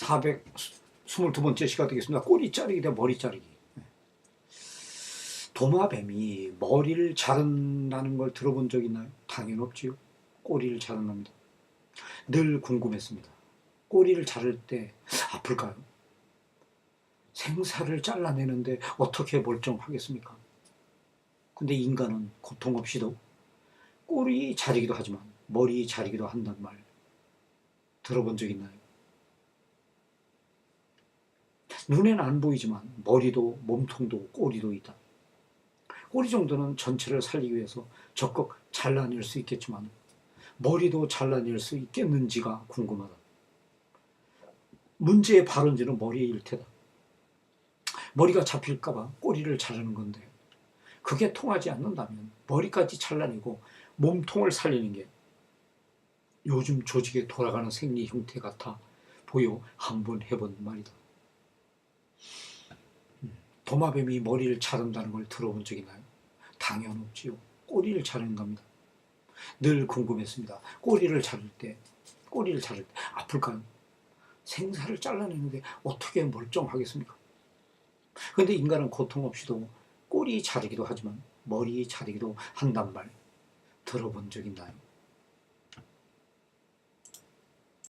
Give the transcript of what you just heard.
422번째 시간 되겠습니다. 꼬리 자르기 대 머리 자르기. 도마뱀이 머리를 자른다는 걸 들어본 적 있나요? 당연 없지요. 꼬리를 자른답니다. 늘 궁금했습니다. 꼬리를 자를 때 아플까요? 생사를 잘라내는데 어떻게 멀쩡하겠습니까? 근데 인간은 고통 없이도 꼬리 자르기도 하지만 머리 자르기도 한단 말 들어본 적 있나요? 눈에는 안 보이지만 머리도 몸통도 꼬리도 있다. 꼬리 정도는 전체를 살리기 위해서 적극 잘라낼 수 있겠지만 머리도 잘라낼 수 있겠는지가 궁금하다. 문제의 발원지는 머리일 테다. 머리가 잡힐까봐 꼬리를 자르는 건데 그게 통하지 않는다면 머리까지 잘라내고 몸통을 살리는 게 요즘 조직에 돌아가는 생리 형태 같아 보여 한번 해본 말이다. 음, 도마뱀이 머리를 자른다는 걸 들어본 적 있나요? 당연 없지요. 꼬리를 자르는 겁니다. 늘 궁금했습니다. 꼬리를 자를 때, 꼬리를 자를 때 아플까요? 생사를 잘라내는데 어떻게 멀쩡하겠습니까? 근데 인간은 고통 없이도 꼬리 자르기도 하지만 머리 자르기도 한단 말 들어본 적 있나요?